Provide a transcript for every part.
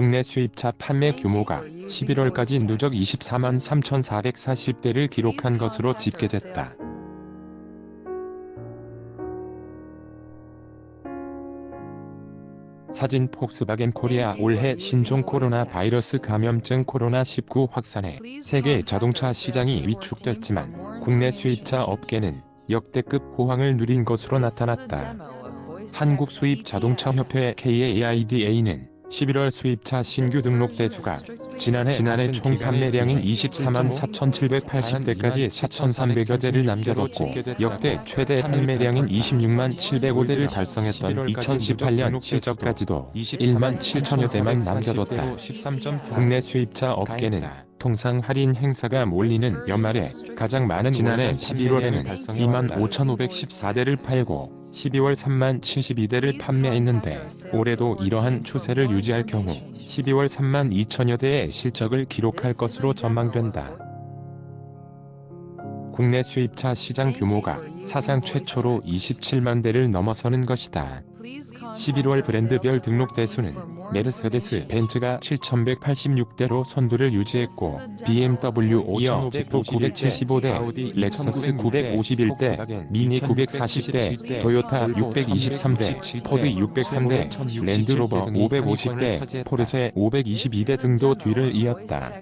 국내 수입차 판매 규모가 11월까지 누적 24만 3,440대를 기록한 것으로 집계됐다. 사진 폭스바겐 코리아 올해 신종 코로나 바이러스 감염증 코로나19 확산에 세계 자동차 시장이 위축됐지만 국내 수입차 업계는 역대급 호황을 누린 것으로 나타났다. 한국 수입 자동차 협회 KAIDA는 11월 수입차 신규 등록 대수가 지난해 지난해 총 판매량인 24만 4,780대까지 4,300여 대를 남겨뒀고 역대 최대 판매량인 26만 705대를 달성했던 2018년 실적까지도 1만 7천여 대만 남겨뒀다. 국내 수입차 업계는 통상 할인 행사가 몰리는 연말에 가장 많은 지난해 11월에는 2만 5,514대를 팔고 12월 3만 72대를 판매했는데 올해도 이러한 추세를 유지할 경우 12월 3만 2천여 대의 실적을 기록할 것으로 전망된다. 국내 수입차 시장 규모가 사상 최초로 27만 대를 넘어서는 것이다. 11월 브랜드별 등록 대수는 메르세데스 벤츠가 7,186대로 선두를 유지했고 BMW 이어 지프 975대, 렉서스 951대, 미니 940대, 토요타 623대, 포드 603대, 랜드로버 550대, 포르쉐 522대 등도 뒤를 이었다.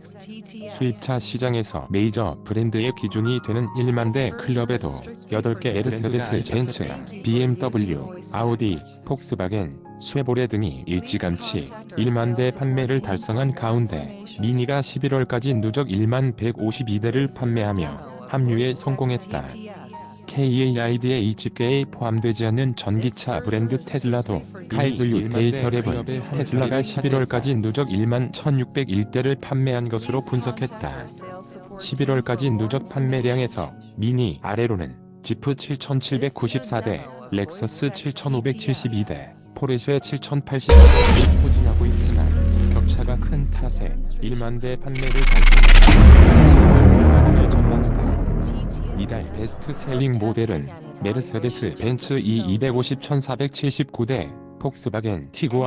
수입차 시장에서 메이저 브랜드의 기준이 되는 1만 대 클럽에도 8개 메르세데스 벤츠, BMW, 아우디, 폭스바겐, 쉐보레 등이 일찌감치 1만 대 판매를 달성한 가운데 미니가 11월까지 누적 1만 152대를 판매하며 합류에 성공했다. KAID의 이 집계에 포함되지 않는 전기차 브랜드 테슬라도 카이즐유 데이터 랩은 테슬라가 11월까지 누적 1만 1601대를 판매한 것으로 분석했다. 11월까지 누적 판매량에서 미니 아래로는 지프 7794대, 렉서스 7572대, 포르쉐 7080대를 포진하고 있지만 격차가 큰 탓에 1만 대 판매를 불가능을 전망하다. 이달 베스트셀링 모델은 메르세데스 벤츠 E250 1479대, 폭스바겐 티고